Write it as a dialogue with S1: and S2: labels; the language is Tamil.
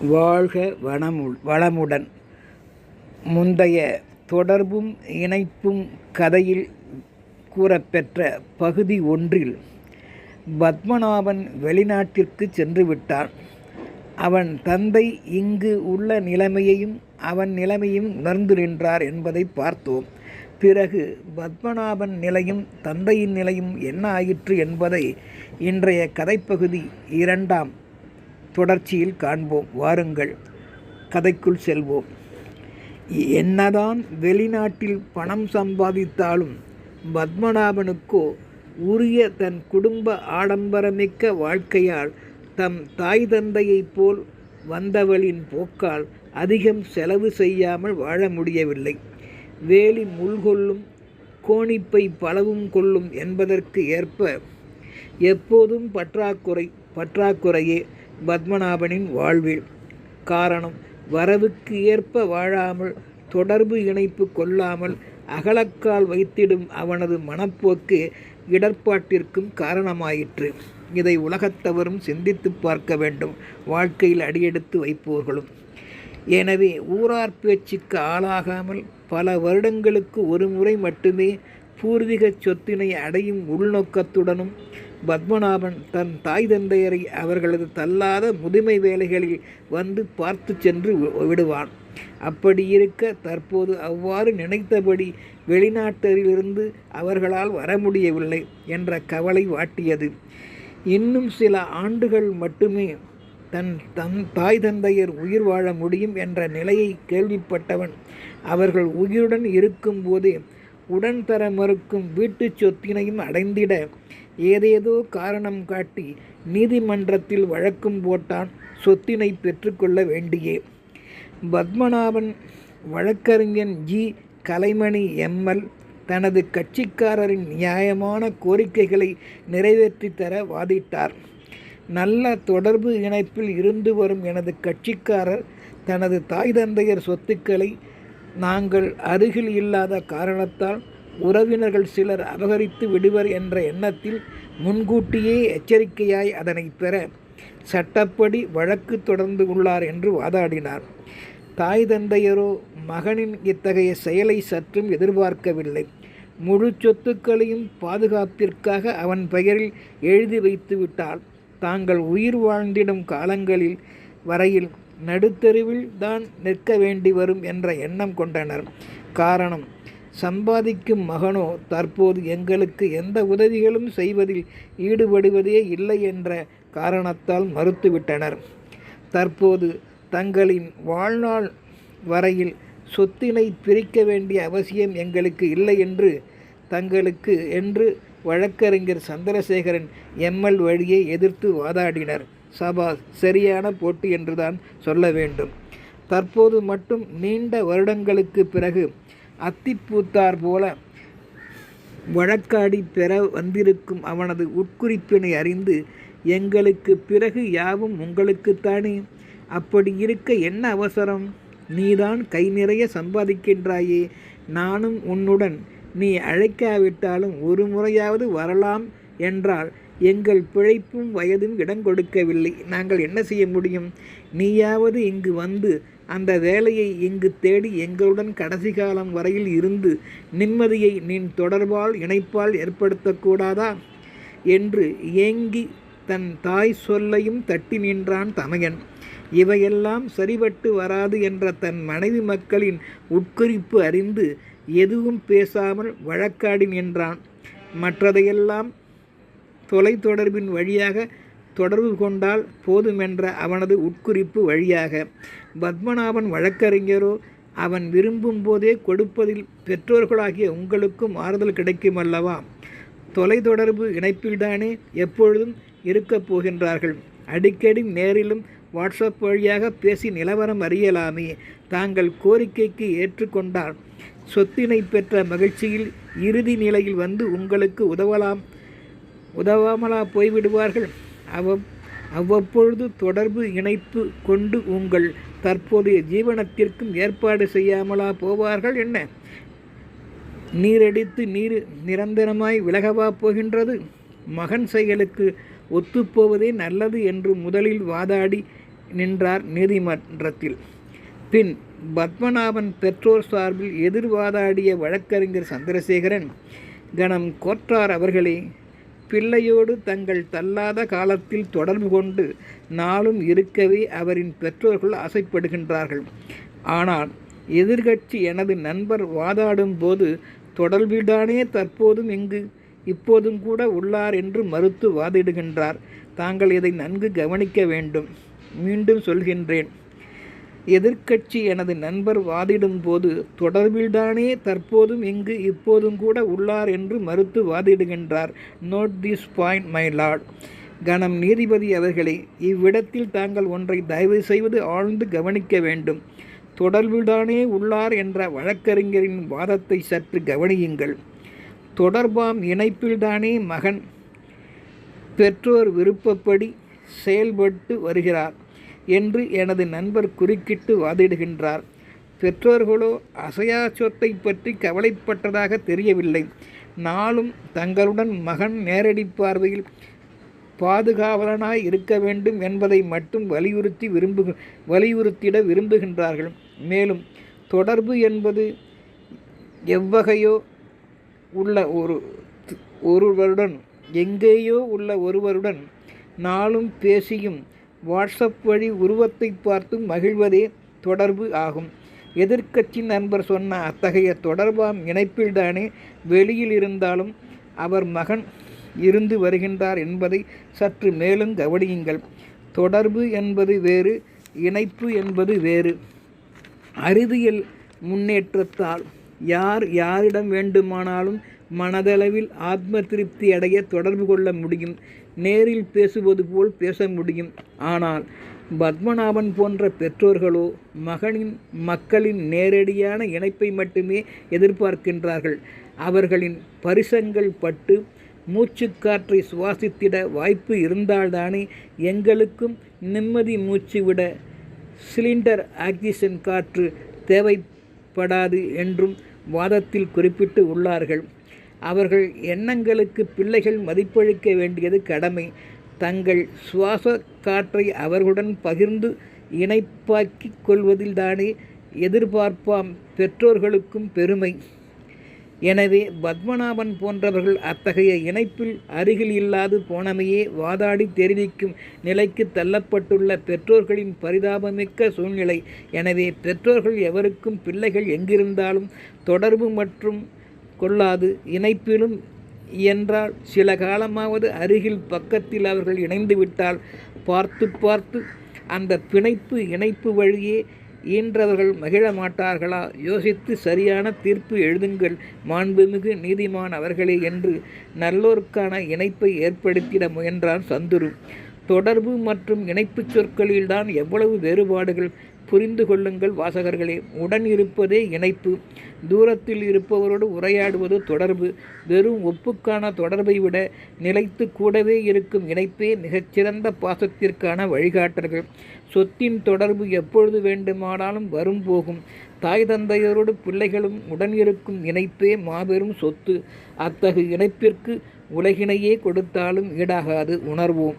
S1: வாழ்க வனமு வளமுடன். முந்தைய தொடர்பும் இணைப்பும் கதையில் கூறப்பெற்ற பகுதி ஒன்றில் பத்மநாபன் வெளிநாட்டிற்கு சென்றுவிட்டான் அவன் தந்தை இங்கு உள்ள நிலைமையையும் அவன் நிலைமையும் உணர்ந்து நின்றார் என்பதை பார்த்தோம். பிறகு பத்மநாபன் நிலையும் தந்தையின் நிலையும் என்ன ஆயிற்று என்பதை இன்றைய கதைப்பகுதி இரண்டாம் தொடர்ச்சியில் காண்போம். வாருங்கள் கதைக்குள் செல்வோம். என்னதான் வெளிநாட்டில் பணம் சம்பாதித்தாலும் பத்மநாபனுக்கோ உரிய தன் குடும்ப ஆடம்பரமிக்க வாழ்க்கையால் தம் தாய் தந்தையைப் போல் வந்தவளின் போக்கால் அதிகம் செலவு செய்யாமல் வாழ முடியவில்லை. வேலி முள்கொள்ளும் கோணிப்பை பலவும் கொள்ளும் என்பதற்கு ஏற்ப எப்போதும் பற்றாக்குறை பற்றாக்குறையே பத்மநாபனின் வாழ்வில் காரணம் வரவுக்கு ஏற்ப வாழாமல் தொடர்பு இணைப்பு கொள்ளாமல் அகலக்கால் வைத்திடும் அவனது மனப்போக்கு இடர்பாட்டிற்கும் காரணமாயிற்று. இதை உலகத்தவரும் சிந்தித்து பார்க்க வேண்டும். வாழ்க்கையில் அடியெடுத்து வைப்போர்களும். எனவே ஊரார் பேச்சுக்கு ஆளாகாமல் பல வருடங்களுக்கு ஒரு முறை மட்டுமே பூர்வீக சொத்தினை அடையும் உள்நோக்கத்துடனும் பத்மநாபன் தன் தாய் தந்தையரை அவர்களது தள்ளாத முதுமை வேலைகளில் வந்து பார்த்து சென்று விடுவான். அப்படி இருக்க தற்போது அவ்வாறு நினைத்தபடி வெளிநாட்டிலிருந்து அவர்களால் வர முடியவில்லை என்ற கவலை வாட்டியது. இன்னும் சில ஆண்டுகள் மட்டுமே தன் தன் தாய் தந்தையர் உயிர் வாழ முடியும் என்ற நிலையை கேள்விப்பட்டவன் அவர்கள் உயிருடன் இருக்கும்போதே உடன் தர மறுக்கும் வீட்டு சொத்தினையும் அடைந்திட ஏதேதோ காரணம் காட்டி நீதிமன்றத்தில் வழக்கும் போட்டான். சொத்தினை பெற்றுக்கொள்ள வேண்டியே. பத்மநாபன் வழக்கறிஞன் ஜி. கலைமணி எம்எல் தனது கட்சிக்காரரின் நியாயமான கோரிக்கைகளை நிறைவேற்றி தர வாதிட்டார். நல்ல தொடர்பு இணைப்பில் இருந்து வரும் எனது கட்சிக்காரர் தனது தாய் தந்தையர் சொத்துக்களை நாங்கள் அருகில் இல்லாத காரணத்தால் உறவினர்கள் சிலர் அபகரித்து விடுவர் என்ற எண்ணத்தில் முன்கூட்டியே எச்சரிக்கையாய் அதனை பெற சட்டப்படி வழக்கு தொடர்ந்து உள்ளார் என்று வாதாடினார். தாய் தந்தையரோ மகனின் இத்தகைய செயலை சற்றும் எதிர்பார்க்கவில்லை. முழு சொத்துக்களையும் பாதுகாப்பிற்காக அவன் பெயரில் எழுதி வைத்து விட்டால் தாங்கள் உயிர் வாழ்ந்திடும் காலங்களில் வரையில் நடுத்தெருவில் தான் நிற்க வேண்டி வரும் என்ற எண்ணம் கொண்டனர். காரணம் சம்பாதிக்கும் மகனோ தற்போது எங்களுக்கு எந்த உதவிகளும் செய்வதில் ஈடுபடுவதே இல்லை என்ற காரணத்தால் மறுத்துவிட்டனர். தற்போது தங்களின் வாழ்நாள் வரையில் சொத்தினை பிரிக்க வேண்டிய அவசியம் எங்களுக்கு இல்லை என்று தங்களுக்கு என்று வழக்கறிஞர் சந்திரசேகரன் எம்எல் வழியை எதிர்த்து வாதாடினர். சபா சரியான போட்டி என்றுதான் சொல்ல வேண்டும். தற்போது மட்டும் நீண்ட வருடங்களுக்கு பிறகு அத்திப்பூத்தார் போல வழக்காடி பெற வந்திருக்கும் அவனது உட்குறிப்பினை அறிந்து எங்களுக்கு பிறகு யாவும் உங்களுக்குத்தானே? அப்படி இருக்க என்ன அவசரம்? நீதான் கை நிறைய சம்பாதிக்கின்றாயே. நானும் உன்னுடன் நீ அழைக்காவிட்டாலும் ஒரு முறையாவது வரலாம் என்றால் எங்கள் பிழைப்பும் வயதும் இடம் கொடுக்கவில்லை. நாங்கள் என்ன செய்ய முடியும்? நீயாவது இங்கு வந்து அந்த வேலையை இங்கு தேடி எங்களுடன் கடைசி காலம் வரையில் இருந்து நிம்மதியை நின் தொடர்பால் இணைப்பால் ஏற்படுத்தக்கூடாதா? என்று ஏங்கி தன் தாய் சொல்லையும் தட்டி நின்றான் தமையன். இவையெல்லாம் சரிபட்டு வராது என்ற தன் மனைவி மக்களின் உட்குறிப்பு அறிந்து எதுவும் பேசாமல் வழக்காடி நின்றான். மற்றதையெல்லாம் தொலைத்தொடர்பின் வழியாக தொடர்பு கொண்டால் போதுமென்ற அவனது உட்குறிப்பு வழியாக. பத்மநாபன் வழக்கறிஞரோ அவன் விரும்பும் போதே கொடுப்பதில் பெற்றோர்களாகிய உங்களுக்கும் ஆறுதல் கிடைக்கும் அல்லவா தொலைத்தொடர்பு இணைப்பில்தானே எப்பொழுதும் இருக்கப் போகின்றார்கள். அடிக்கடி நேரிலும் வாட்ஸ்அப் வழியாக பேசி நிலவரம் அறியலாமே. தாங்கள் கோரிக்கைக்கு ஏற்றுக்கொண்டால் சொத்தினை பெற்ற மகிழ்ச்சியில் இறுதி நிலையில் வந்து உங்களுக்கு உதவலாம் உதவாமலா போய்விடுவார்கள். அவ அவ்வப்பொழுது தொடர்பு இணைப்பு கொண்டு உங்கள் தற்போதைய ஜீவனத்திற்கும் ஏற்பாடு செய்யாமலா போவார்கள் என்ன? நீரடித்து நீர் நிரந்தரமாய் விலகவா போகின்றது? மகன் செயலுக்கு ஒத்துப்போவதே நல்லது என்று முதலில் வாதாடி நின்றார் நீதிமன்றத்தில். பின் பத்மநாபன் பெற்றோர் சார்பில் எதிர்வாதாடிய வழக்கறிஞர் சந்திரசேகரன் கணம் கோற்றார் அவர்களே பிள்ளையோடு தங்கள் தள்ளாத காலத்தில் தொடர்பு கொண்டு நாளும் இருக்கவே அவரின் பெற்றோர்கள் ஆசைப்படுகின்றார்கள். ஆனால் எதிர்கட்சி எனது நண்பர் வாதாடும் போது தொடர்பில்தானே தற்போதும் இங்கு? இப்போதும் கூட உள்ளார் என்று மறுத்து வாதிடுகின்றார். தாங்கள் இதை நன்கு கவனிக்க வேண்டும். மீண்டும் சொல்கின்றேன். எதிர்க்கட்சி எனது நண்பர் வாதிடும் போது தொடர்பில்தானே தற்போதும் இங்கு இப்போதும் கூட உள்ளார் என்று மறுத்து வாதிடுகின்றார். Note this point my lord கணம் நீதிபதி அவர்களே இவ்விடத்தில் தாங்கள் ஒன்றை தயவு செய்வது ஆழ்ந்து கவனிக்க வேண்டும். தொடர்பில்தானே உள்ளார் என்ற வழக்கறிஞரின் வாதத்தை சற்று கவனியுங்கள். தொடர்பாம் இணைப்பில்தானே மகன். பெற்றோர் விருப்பப்படி செயல்பட்டு வருகிறார். என்று எனது நண்பர் குறுக்கிட்டு வாதிடுகின்றார். பெற்றோர்களோ அசையா சொத்தை பற்றி கவலைப்பட்டதாக தெரியவில்லை. நாளும் தங்களுடன் மகன் நேரடி பார்வையில் பாதுகாவலனாய் இருக்க வேண்டும் என்பதை மட்டும் வலியுறுத்தி விரும்பு வலியுறுத்திட விரும்புகின்றார்கள். மேலும் தொடர்பு என்பது எவ்வகையோ உள்ள ஒரு ஒருவருடன் எங்கேயோ உள்ள ஒருவருடன் நாளும் பேசியும் வாட்ஸ்அப் வழி உருவத்தை பார்த்தும் மகிழ்வதே தொடர்பு ஆகும். எதிர்க்கட்சி நண்பர் சொன்ன அத்தகைய தொடர்பாம் இணைப்பில்தானே வெளியில் இருந்தாலும் அவர் மகன் இருந்து வருகின்றார் என்பதை சற்று மேலும் கவனியுங்கள். தொடர்பு என்பது வேறு இணைப்பு என்பது வேறு. அறிவியல் முன்னேற்றத்தால் யார் யாரிடம் வேண்டுமானாலும் மனதளவில் ஆத்ம திருப்தி அடைய தொடர்பு கொள்ள முடியும். நேரில் பேசுவது போல் பேச முடியும். ஆனால் பத்மநாபன் போன்ற பெற்றோர்களோ மகனின் மக்களின் நேரடியான இணைப்பை மட்டுமே எதிர்பார்க்கின்றார்கள். அவர்களின் பரிசங்கள் பட்டு மூச்சுக்காற்றை சுவாசித்திட வாய்ப்பு இருந்தால்தானே எங்களுக்கும் நிம்மதி மூச்சு விட சிலிண்டர் ஆக்சிஜன் காற்று தேவைப்படாது என்றும் வாதத்தில் குறிப்பிட்டு உள்ளார்கள். அவர்கள் எண்ணங்களுக்கு பிள்ளைகள் மதிப்பளிக்க வேண்டியது கடமை. தங்கள் சுவாச காற்றை அவர்களுடன் பகிர்ந்து இணைப்பாக்கிக் கொள்வதில்தானே எதிர்பார்ப்பாம் பெற்றோர்களுக்கும் பெருமை. எனவே பத்மநாபன் போன்றவர்கள் அத்தகைய இணைப்பில் அருகில் இல்லாது போனமையே வாதாடி தெரிவிக்கும் நிலைக்கு தள்ளப்பட்டுள்ள பெற்றோர்களின் பரிதாபமிக்க சூழ்நிலை. எனவே பெற்றோர்கள் எவருக்கும் பிள்ளைகள் எங்கிருந்தாலும் தொடர்பு மற்றும் கொள்ளாது. இணைப்பிலும் என்றால் சில காலமாவது அருகில் பக்கத்தில் அவர்கள் இணைந்து விட்டால் பார்த்து பார்த்து அந்த பிணைப்பு இணைப்பு வழியே ஈன்றவர்கள் மகிழ மாட்டார்களா? யோசித்து சரியான தீர்ப்பு எழுதுங்கள். மாண்புமிகு நீதிமான் அவர்களே என்று நல்லோருக்கான இணைப்பை ஏற்படுத்திட முயன்றான் சந்துரு. தொடர்பு மற்றும் இணைப்புச் சொற்களில்தான் எவ்வளவு வேறுபாடுகள் புரிந்து கொள்ளுங்கள் வாசகர்களே. உடன் இருப்பதே இணைப்பு. தூரத்தில் இருப்பவரோடு உரையாடுவது தொடர்பு. வெறும் ஒப்புக்கான தொடர்பை விட நிலைத்து கூடவே இருக்கும் இணைப்பே மிகச்சிறந்த பாசத்திற்கான வழிகாட்டல்கள். சொத்தின் தொடர்பு எப்பொழுது வேண்டுமானாலும் வரும் போகும். தாய் தந்தையரோடு பிள்ளைகளும் உடன் இருக்கும் இணைப்பே மாபெரும் சொத்து. அத்தகு இணைப்பிற்கு உலகினையே கொடுத்தாலும் ஈடாகாது உணர்வோம்.